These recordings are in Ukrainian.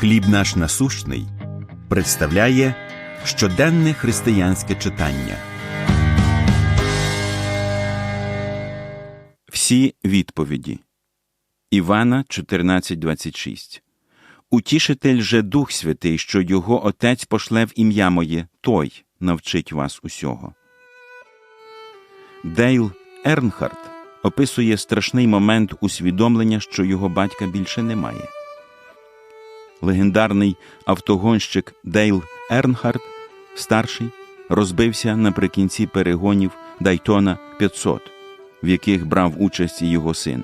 Хліб наш насущний представляє щоденне християнське читання. Всі відповіді. Івана 14.26 Утішитель же Дух Святий, що його Отець пошле в ім'я моє, той навчить вас усього. Дейл Ернхард описує страшний момент усвідомлення, що його батька більше немає. Легендарний автогонщик Дейл Ернхард, старший, розбився наприкінці перегонів Дайтона 500, в яких брав участь його син.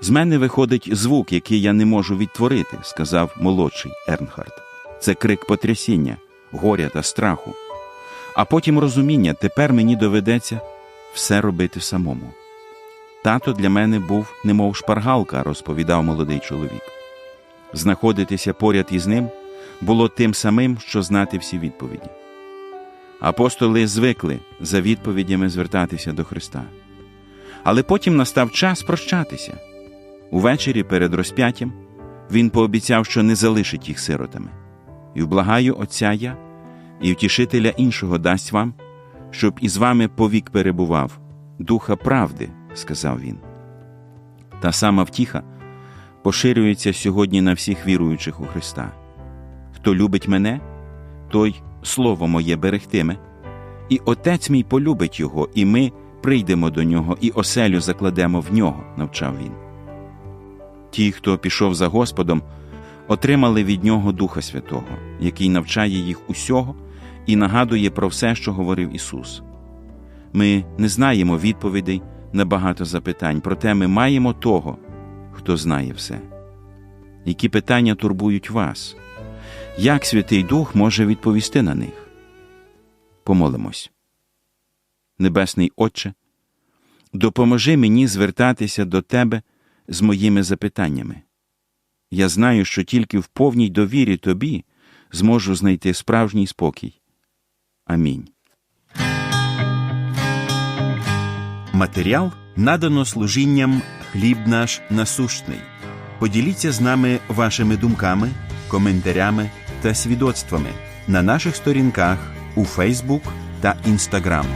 З мене виходить звук, який я не можу відтворити, сказав молодший Ернхард. Це крик потрясіння, горя та страху. А потім розуміння, тепер мені доведеться все робити самому. Тато для мене був немов шпаргалка, розповідав молодий чоловік. Знаходитися поряд із ним було тим самим, що знати всі відповіді. Апостоли звикли за відповідями звертатися до Христа. Але потім настав час прощатися. Увечері перед розп'яттям він пообіцяв, що не залишить їх сиротами. І вблагаю Отця я, і втішителя іншого дасть вам, щоб із вами повік перебував, духа правди, сказав він. Та сама втіха поширюється сьогодні на всіх віруючих у Христа. Хто любить мене, той слово моє берегтиме, і Отець мій полюбить його, і ми прийдемо до нього, і оселю закладемо в нього, навчав він. Ті, хто пішов за Господом, отримали від нього Духа Святого, який навчає їх усього і нагадує про все, що говорив Ісус. Ми не знаємо відповідей на багато запитань, проте ми маємо того, хто знає все. Які питання турбують вас? Як Святий Дух може відповісти на них? Помолимось. Небесний Отче, допоможи мені звертатися до Тебе з моїми запитаннями. Я знаю, що тільки в повній довірі Тобі зможу знайти справжній спокій. Амінь. Матеріал надано служінням Хліб наш насущний. Поділіться з нами вашими думками, коментарями та свідоцтвами на наших сторінках у Фейсбук та Інстаграм.